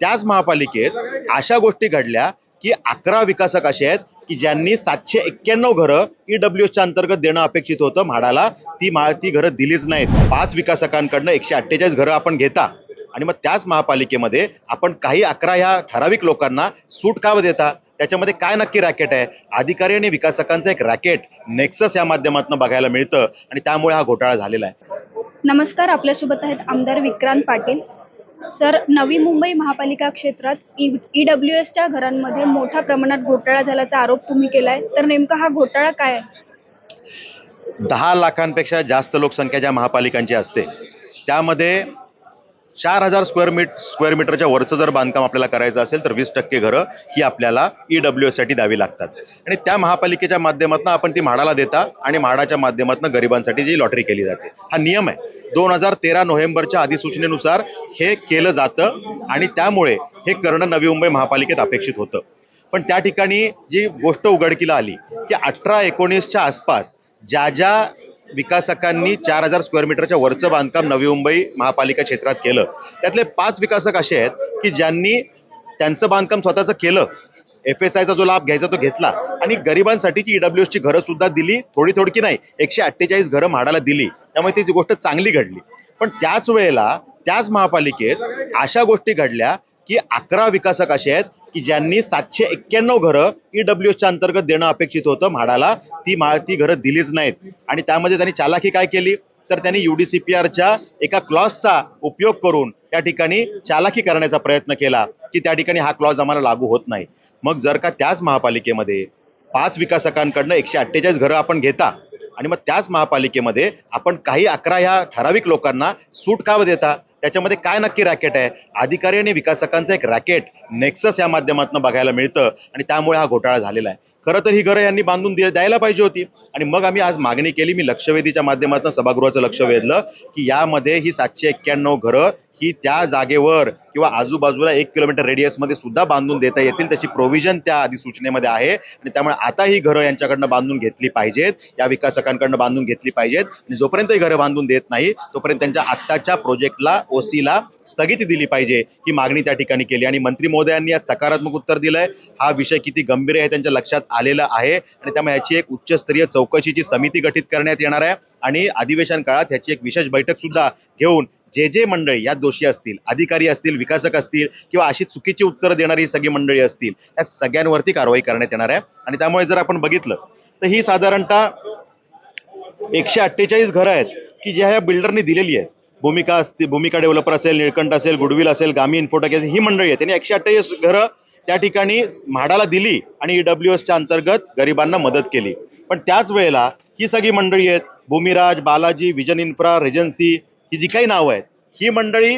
त्याच महापालिकेत अशा गोष्टी घडल्या की अकरा विकासक असे आहेत की ज्यांनी सातशे एक्क्याण्णव घरं ई डब्ल्यू एसच्या अंतर्गत देणं अपेक्षित होतं म्हाडाला. ती मा ती घरं दिलीच नाहीत. पाच विकासकांकडनं एकशे अठ्ठेचाळीस घरं आपण घेता. आणि मग त्याच महापालिकेमध्ये आपण काही अकरा ह्या ठराविक लोकांना सूट का देता? त्याच्यामध्ये काय नक्की रॅकेट आहे? अधिकारी आणि विकासकांचं एक रॅकेट नेक्सस या माध्यमातून बघायला मिळतं. आणि त्यामुळे हा घोटाळा झालेला आहे. नमस्कार. आपल्यासोबत आहेत आमदार विक्रांत पाटील. सर नवी मुंबई महापालिका क्षेत्रात ई डब्ल्यू एसच्या घरांमध्ये मोठ्या प्रमाणात घोटाळा झाल्याचा आरोप तुम्ही केलाय. तर नेमका हा घोटाळा काय आहे? दहा लाखांपेक्षा जास्त लोकसंख्या ज्या महापालिकांची असते त्यामध्ये चार हजार स्क्वेअर मीट स्क्वेअर मीटरच्या वरचं जर बांधकाम आपल्याला करायचं असेल तर वीस टक्के घरं ही आपल्याला ई डब्ल्यू एससाठी द्यावी लागतात. आणि त्या महापालिकेच्या माध्यमातून आपण ती म्हाडाला देता आणि म्हाडाच्या माध्यमातून गरिबांसाठी जी लॉटरी केली जाते. हा नियम आहे. दोन हजार तेरा नोव्हेंबरच्या अधिसूचनेनुसार हे केलं जातं आणि त्यामुळे हे करणं नवी मुंबई महापालिकेत अपेक्षित होतं. पण त्या ठिकाणी जी गोष्ट उघडकीला आली की अठरा एकोणीसच्या आसपास ज्या ज्या विकासकांनी चार हजार स्क्वेअर मीटरच्या वरचं बांधकाम नवी मुंबई महापालिका क्षेत्रात केलं त्यातले पाच विकासक असे आहेत की ज्यांनी त्यांचं बांधकाम स्वतःचं केलं एफ एस आयचा जो लाभ घ्यायचा तो घेतला आणि गरिबांसाठीची ईडब्ल्यू ची घरं सुद्धा दिली थोडी थोडकी नाही एकशे अठ्ठेचाळीस घरं म्हाडाला दिली. त्यामुळे ती गोष्ट चांगली घडली. पण त्याच वेळेला त्याच महापालिकेत अशा गोष्टी घडल्या की अकरा विकासक असे आहेत की ज्यांनी सातशे एक्क्याण्णव घरं ई डब्ल्यू एसच्या अंतर्गत देणं अपेक्षित होतं म्हाडाला. ती मा ती घरं दिलीच नाहीत. आणि त्यामध्ये त्यांनी चालाकी काय केली? तर त्यांनी युडीसीपीआरच्या एका क्लॉजचा उपयोग करून त्या ठिकाणी चालाकी करण्याचा प्रयत्न केला की त्या ठिकाणी हा क्लॉज आम्हाला लागू होत नाही. मग जर का त्याच महापालिकेमध्ये पाच विकासकांकडनं एकशे अठ्ठेचाळीस घरं आपण घेता आणि मग त्याच महापालिकेमध्ये आपण काही अकरा ह्या ठराविक लोकांना सूट का देता? त्याच्यामध्ये काय नक्की रॅकेट आहे? अधिकारी आणि विकासकांचं एक रॅकेट नेक्सस या माध्यमातून बघायला मिळतं आणि त्यामुळे हा घोटाळा झालेला आहे. खरं तर ही घरं यांनी बांधून द्यायला पाहिजे होती. आणि मग आम्ही आज मागणी केली मी लक्षवेधीच्या माध्यमातून सभागृहाचं लक्ष वेधलं की यामध्ये ही सातशे एक्क्याण्णव घरं ही त्या जागेवर किंवा आजूबाजूला एक किलोमीटर रेडियसमध्ये सुद्धा बांधून देता येतील तशी प्रोव्हिजन त्या अधिसूचनेमध्ये आहे. आणि त्यामुळे आता ही घरं यांच्याकडनं बांधून घेतली पाहिजेत या विकासकांकडनं बांधून घेतली पाहिजेत. आणि जोपर्यंत ही घरं बांधून देत नाही तोपर्यंत त्यांच्या आत्ताच्या प्रोजेक्टला ओसीला स्थगिती दिली पाहिजे ही मागणी त्या ठिकाणी केली. आणि मंत्री महोदयांनी आज सकारात्मक उत्तर दिलंय. हा विषय किती गंभीर आहे त्यांच्या लक्षात आलेलं आहे आणि त्यामुळे याची एक उच्चस्तरीय चौकशीची समिती गठीत करण्यात येणार आहे आणि अधिवेशन काळात ह्याची एक विशेष बैठक सुद्धा घेऊन जे जे मंडळी यात दोषी असतील अधिकारी असतील विकासक असतील किंवा अशी चुकीची उत्तरं देणारी सगळी मंडळी असतील या सगळ्यांवरती कारवाई करण्यात येणार आहे. आणि त्यामुळे जर आपण बघितलं तर ही साधारणतः एकशे अठ्ठेचाळीस घरं आहेत की ज्या ह्या बिल्डरनी दिलेली आहेत. भूमिका असतील भूमिका डेव्हलपर असेल निळकंठ असेल गुडविल असेल गामी इन्फोटेक असेल ही मंडळी आहेत. त्यांनी एकशे अठ्ठेचाळीस घरं त्या ठिकाणी म्हाडाला दिली आणि ई डब्ल्यू एसच्या अंतर्गत गरिबांना मदत केली. पण त्याच वेळेला ही सगळी मंडळी आहेत Bhumiraj Balaji vision infra regency ही जी काही नावं आहेत ही मंडळी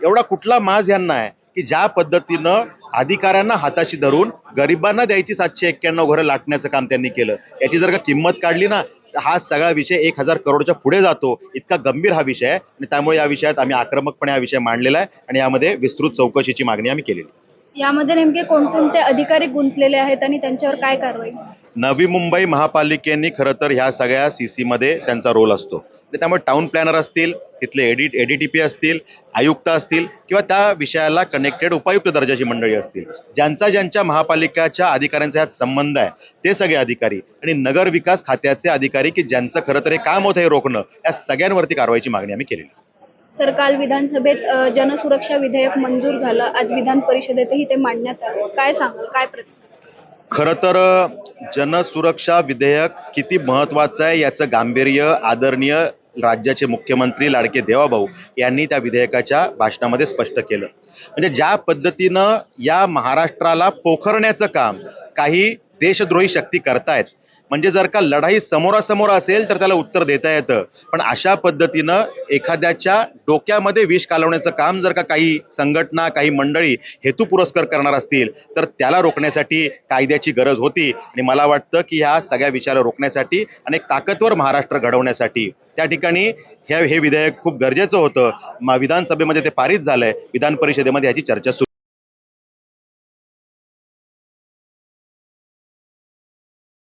एवढा कुठला माज यांना आहे की ज्या पद्धतीनं अधिकाऱ्यांना हाताशी धरून गरिबांना द्यायची सातशे एक्क्याण्णव घरं लाटण्याचं काम त्यांनी केलं. याची जर का किंमत काढली ना तर हा सगळा विषय एक हजार करोडच्या पुढे जातो. इतका गंभीर हा विषय आहे आणि त्यामुळे या विषयात आम्ही आक्रमकपणे हा विषय मांडलेला आहे आणि यामध्ये विस्तृत चौकशीची मागणी आम्ही केलेली यामध्ये नेमके कोणकोणते अधिकारी गुंतलेले आहेत आणि त्यांच्यावर काय कारवाई? नवी मुंबई महापालिकेने खरं तर ह्या सगळ्या सी सी मध्ये त्यांचा रोल असतो. म्हणजे त्यामुळे टाउन प्लॅनर असतील तिथले एडिट एडीटीपी असतील आयुक्त असतील किंवा त्या विषयाला कनेक्टेड उपायुक्त दर्जाची मंडळी असतील. ज्यांचा ज्यांच्या महापालिकाच्या अधिकाऱ्यांचा ह्यात संबंध आहे ते सगळे अधिकारी. आणि नगर विकास खात्याचे अधिकारी की ज्यांचं खरं तर हे काम होतं हे रोखणं या सगळ्यांवरती कारवाईची मागणी आम्ही केलेली सर काल विधानसभेत जनसुरक्षा विधेयक मंजूर झालं. आज विधान परिषदेतही ते मांडण्यात आलं. काय सांगाल? काय प्रति तर जनसुरक्षा विधेयक किती महत्वाचं आहे याचं गांभीर्य आदरणीय राज्याचे मुख्यमंत्री लाडके देवाभाऊ यांनी त्या विधेयकाच्या भाषणामध्ये स्पष्ट केलं. म्हणजे ज्या पद्धतीनं या महाराष्ट्राला पोखरण्याचं काम काही देशद्रोही शक्ती करतायत म्हणजे जर का लढाई समोरासमोर असेल तर त्याला उत्तर देता येतं. पण अशा पद्धतीनं एखाद्याच्या डोक्यामध्ये विष कालवण्याचं काम जर का काही संघटना काही मंडळी हेतू पुरस्कार करणार असतील तर त्याला रोखण्यासाठी कायद्याची गरज होती. आणि मला वाटतं की ह्या सगळ्या विषयाला रोखण्यासाठी आणि एक ताकदवर महाराष्ट्र घडवण्यासाठी. त्या ठिकाणी हे हे विधेयक खूप गरजेचं होतं. विधानसभेमध्ये ते पारित झालंय. विधान परिषदेमध्ये याची चर्चा सुरू